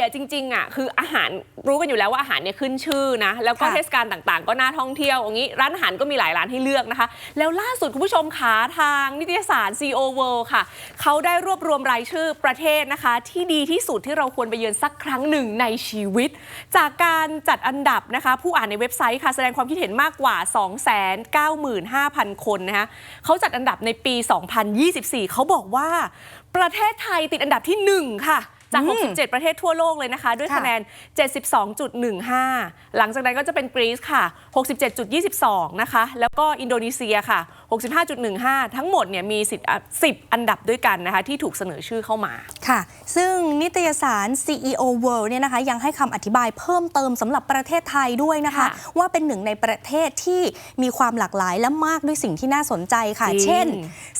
อะจริงๆอะคืออาหารรู้กันอยู่แล้วว่าอาหารเนี่ยขึ้นชื่อนะ แล้วก็ค่ะ เทศกาลต่างๆ ก็น่าท่องเที่ยวอย่างนี้ ร้านอาหารก็มีหลายร้านให้เลือกนะคะ แล้วล่าสุดคุณผู้ชมขาทางนิตยสาร CEO World ค่ะ เขาได้รวบรวมรายชื่อประเทศนะคะ ที่ดีที่สุดที่เราควรไปเยือนสักครั้งหนึ่งในชีวิต จากการจัดอันดับนะคะ ผู้อ่านในเว็บไซต์ค่ะแสดงความคิดเห็นมากกว่า 295,000 คนนะคะเขาจัดอันดับในปี 2024 เขาบอกว่า ประเทศไทยติดอันดับที่ 1 ค่ะ จากอืม67 ประเทศทั่วโลกเลยนะคะ ด้วยค่ะคะแนน 72.15 หลังจากนั้นก็จะเป็นกรีซค่ะ 67.22 นะคะ แล้วก็อินโดนีเซียค่ะ 65.15 ทั้งหมดเนี่ยมี10 10 อันดับด้วยกันนะคะ ที่ถูกเสนอชื่อเข้ามาค่ะ ซึ่งนิตยสาร CEO World เนี่ยนะคะยังให้คำอธิบายเพิ่มเติมสำหรับประเทศไทยด้วยนะคะค่ะว่าเป็นหนึ่งในประเทศที่มีความหลากหลายและมากด้วยสิ่งที่น่าสนใจค่ะจริงเช่น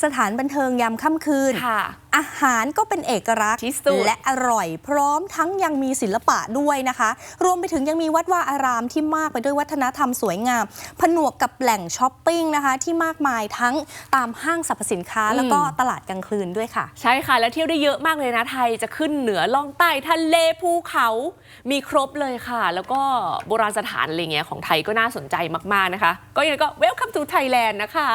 สถานบันเทิงยามค่ำคืนค่ะ อาหารก็เป็นเอกลักษณ์ที่สุด และอร่อยพร้อมทั้งยังมีศิลปะด้วยนะคะ รวมไปถึงยังมีวัดว่าอารามที่มากไปด้วยวัฒนธรรมสวยงาม ผนวกกับแหล่งช้อปปิ้งนะคะ ที่มากมายทั้งตามห้างสรรพสินค้า แล้วก็ตลาดกลางคืนด้วยค่ะ ใช่ค่ะ แล้วเที่ยวได้เยอะมากเลยนะไทยจะขึ้นเหนือล่องใต้ทะเลภูเขามีครบเลยค่ะ แล้วก็โบราณสถานอะไรเงี้ยของไทยก็น่าสนใจมากๆนะคะ ก็ยังไงก็ welcome to Thailand นะคะ